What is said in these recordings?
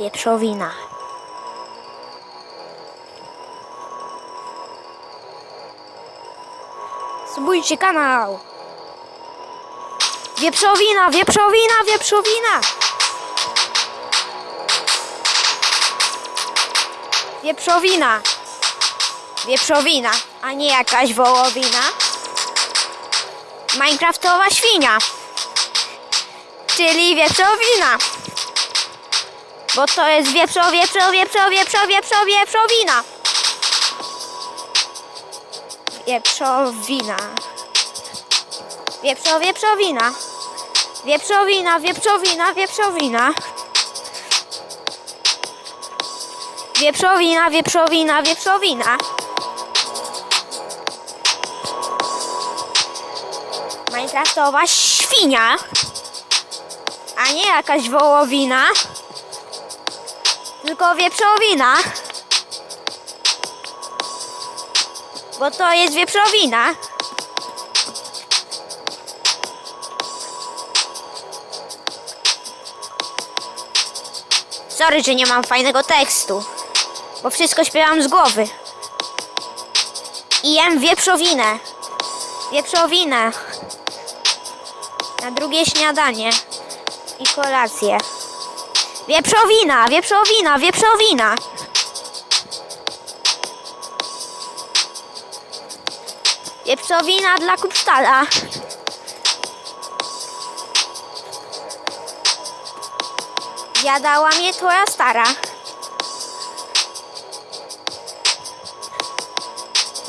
Wieprzowina. Subujcie kanał. Wieprzowina, wieprzowina, wieprzowina. Wieprzowina. Wieprzowina, a nie jakaś wołowina. Minecraftowa świnia. Czyli wieprzowina. Bo to jest wieprzo, wieprzo, wieprzo, wieprzo, wieprzo, wieprzowina. Wieprzowina. Wieprzo, wieprzowina. Wieprzowina, wieprzowina, wieprzowina. Wieprzowina, wieprzowina, wieprzowina. Minecraftowa świnia. A nie jakaś wołowina. Tylko wieprzowina. Bo to jest wieprzowina. Sorry, że nie mam fajnego tekstu. Bo wszystko śpiewam z głowy. I jem wieprzowinę. Wieprzowinę. Na drugie śniadanie. I kolację. Wieprzowina, wieprzowina, wieprzowina. Wieprzowina dla kupstala. Jadała mnie twoja stara.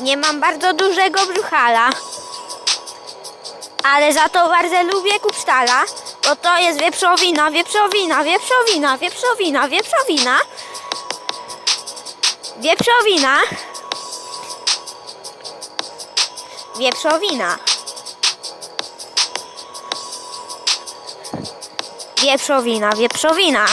Nie mam bardzo dużego brzuchala. Ale za to bardzo lubię kupstala, bo to jest wieprzowina, wieprzowina, wieprzowina, wieprzowina, wieprzowina. Wieprzowina. Wieprzowina. Wieprzowina, wieprzowina.